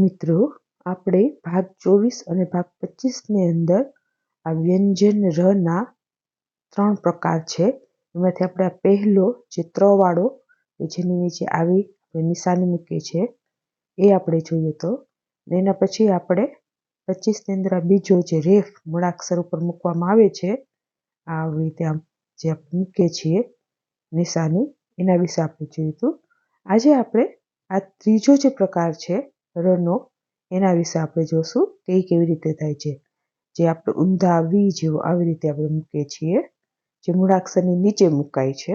મિત્રો, આપણે ભાગ ચોવીસ અને ભાગ પચીસની અંદર આ વ્યંજન રના ત્રણ પ્રકાર છે. એમાંથી આપણે આ પહેલો જે ત્રવાળો કે જેની નીચે આવી નિશાની મૂકી છે એ આપણે જોઈએ તો. એના પછી આપણે પચીસની અંદર આ બીજો જે રેફ મૂળાક્ષર ઉપર મૂકવામાં આવે છે, આવી રીતે આમ જે આપણે મૂકીએ છીએ નિશાની, એના વિશે આપણે જોયું હતું. આજે આપણે આ ત્રીજો જે પ્રકાર છે રનો એના વિશે આપણે જોશું એ કેવી રીતે થાય છે. જે આપણે ઊંધા વી જેવો આવી રીતે આપણે મૂકીએ છીએ. જે મૂળાક્ષરની નીચે મુકાય છે.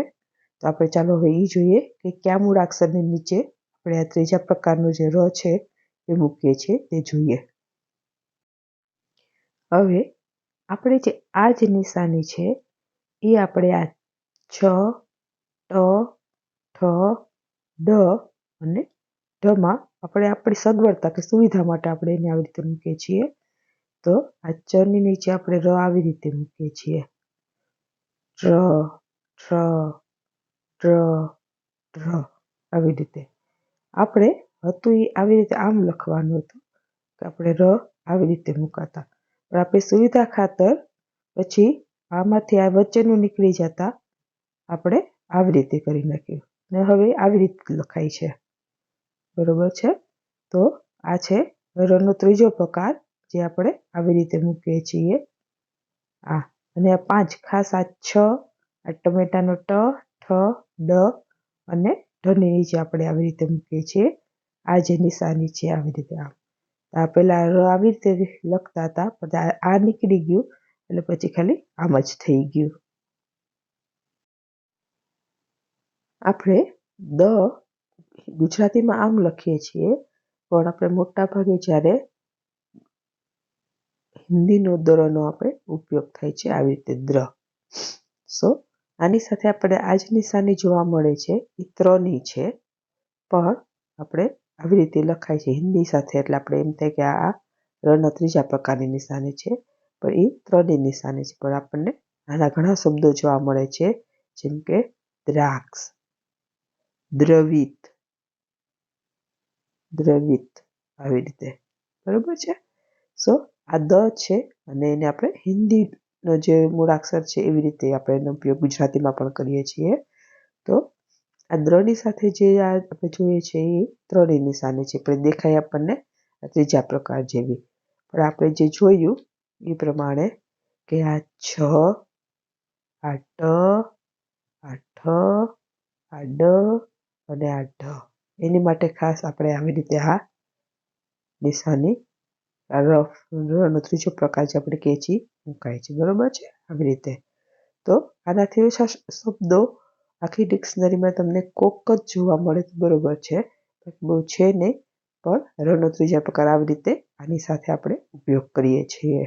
તો આપણે ચાલો હવે એ જોઈએ કે કયા મૂળાક્ષરની નીચે આપણે આ ત્રીજા પ્રકારનો જે ર છે એ મૂકીએ છીએ તે જોઈએ. હવે આપણે જે આ જ નિશાની છે એ આપણે આ છ, ટ, ઠ, ડ અને ઢમાં આપણે આપણી સગવડતા કે સુવિધા માટે આપણે એને આવી રીતે મૂકીએ છીએ. તો આ ચની નીચે આપણે ર આવી રીતે મૂકીએ છીએ. ટ્ર ટ્ર ટ્ર ટ્ર આવી રીતે. આપણે હતું એ આવી રીતે આમ લખવાનું હતું કે આપણે ર આવી રીતે મુકાતા. પણ આપણે સુવિધા ખાતર પછી આમાંથી આ વચ્ચેનું નીકળી જતા આપણે આવી રીતે કરી નાખ્યું. ને હવે આવી રીતે લખાય છે. બરોબર છે? તો આ છે રનો ત્રીજો પ્રકાર જે આપણે આવી રીતે મૂકીએ છીએ. આ અને આ પાંચ ખાસ આ છ, આ ટમેટાનો ટ, ઠ, ડ અને ઢની નીચે આપણે આવી રીતે મૂકીએ છીએ, આ જે નિશાની છે આવી રીતે આમ આ પહેલાં ર આવી રીતે લખતા હતા, પણ આ નીકળી ગયું એટલે પછી ખાલી આમ જ થઈ ગયું. આપણે દ ગુજરાતીમાં આમ લખીએ છીએ, પણ આપણે મોટા ભાગે જ્યારે હિન્દીનો દરનો આપણે ઉપયોગ થાય છે આવી રીતે દ્ર. સો આની સાથે આપણે આ જ નિશાની જોવા મળે છે એ ત્રની છે, પણ આપણે આવી રીતે લખાય છે હિન્દી સાથે, એટલે આપણે એમ થાય કે આ રણ ત્રીજા પ્રકારની નિશાની છે, પણ એ ત્રણની નિશાની છે, પણ આપણને આના ઘણા શબ્દો જોવા મળે છે, જેમ કે દ્રાક્ષ, દ્રવિત દ્રવિત આવી રીતે. બરોબર છે? સો આ દ છે અને એને આપણે હિન્દીનો જે મૂળાક્ષર છે એવી રીતે આપણે એનો ઉપયોગ ગુજરાતીમાં પણ કરીએ છીએ. તો, આ દ્રની સાથે જે આ આપણે જોઈએ છે એ ત્રણેય નિશાની છે. પણ દેખાય આપણને ત્રીજા પ્રકાર જેવી. પણ આપણે જે જોયું એ પ્રમાણે કે આ છ, આ ટ, આ ઠ, આ ડ અને આ ઢ. એની માટે ખાસ આપણે આવી રીતે આ નિશાની રફ ત્રીજો પ્રકાર જે આપણે છીએ મુકાય છે. બરાબર છે? આવી રીતે. તો આનાથી ઓછા શબ્દો આખી ડિક્શનરીમાં તમને કોક જ જોવા મળે તો બરાબર છે. બહુ છે નહીં, પણ રનો ત્રીજા પ્રકાર આવી રીતે આની સાથે આપણે ઉપયોગ કરીએ છીએ.